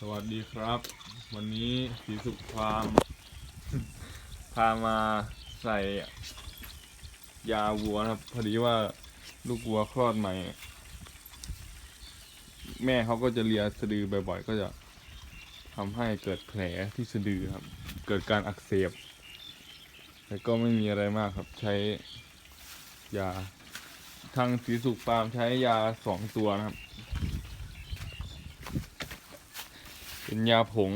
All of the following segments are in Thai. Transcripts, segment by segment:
สวัสดีครับ วันนี้สีสุขฟาร์มพามาใส่ยาวัวนะครับ พอดีว่าลูกวัวคลอดใหม่ แม่เขาก็จะเลียสะดือบ่อยๆ ก็จะทำให้เกิดแผลที่สะดือครับ เกิดการอักเสบแต่ก็ไม่มีอะไรมากครับใช้ยาทางสีสุขฟาร์มใช้ยาสองตัวนะครับ เป็นยาผง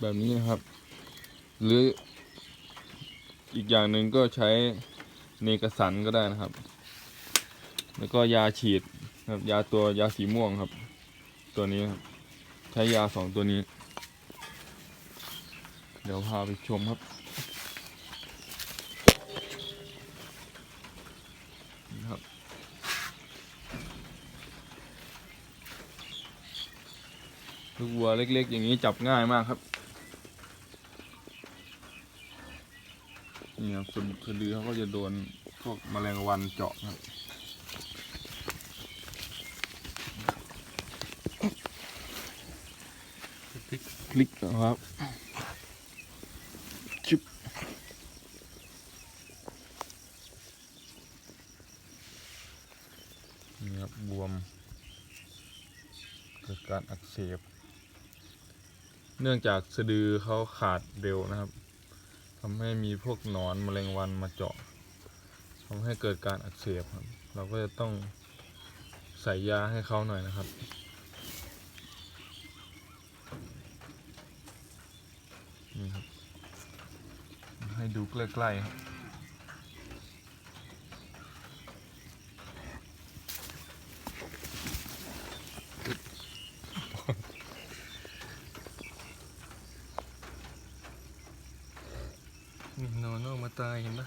แบบนี้นะครับ หรืออีกอย่างหนึ่งก็ใช้เนกสันก็ได้นะครับ แล้วก็ยาฉีดครับยาตัวยาสีม่วงครับ ตัวนี้ครับใช้ยาสองตัวนี้ เดี๋ยวพาไปชมครับนี่ครับ ลูกวัวเล็ก ๆ อย่างนี้จับง่ายมากครับนี่ครับสะสะดือเขาก็จะโดนพวกแมลงวันเจาะครับคลิกนะครับชุบนี่ครับบวม เกิดการอักเสบ เนื่องจากสะดือเขาขาดเร็วนะครับทำให้มีพวกหนอนมแมลงวันมาเจาะทำให้เกิดการอักเสบครับ เราก็จะต้องใส่ยาให้เขาหน่อยนะครับนี่ครับ ให้ดูใกล้ๆครับ นี่นอนออกมาตายเห็นปะ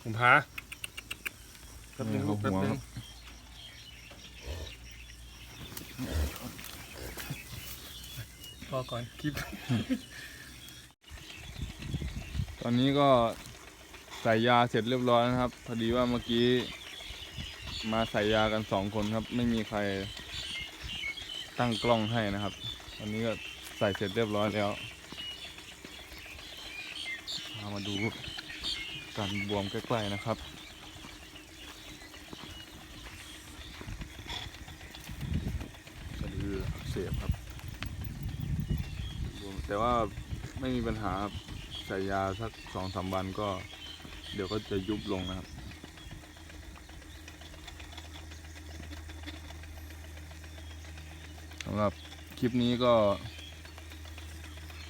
ผมพาแป๊บนึงลูกนี่แป๊บเอาหัวนึครังบพอก่อนคลิป ตอนนี้ก็ใส่ยาเสร็จเรียบร้อยนะครับ พอดีว่าเมื่อกี้ มาใส่ยากันสองคนครับ ไม่มีใครตั้งกล้องให้นะครับตอนนี้ก็ ใส่เสร็จเรียบร้อยแล้วพามาดูการบวมใกล้ๆนะครับ สะดือเสียบครับบวมแต่ว่าไม่มีปัญหาใส่ยาสักสองสามวันก็ เดี๋ยวก็จะยุบลงนะครับสำหรับคลิปนี้ก็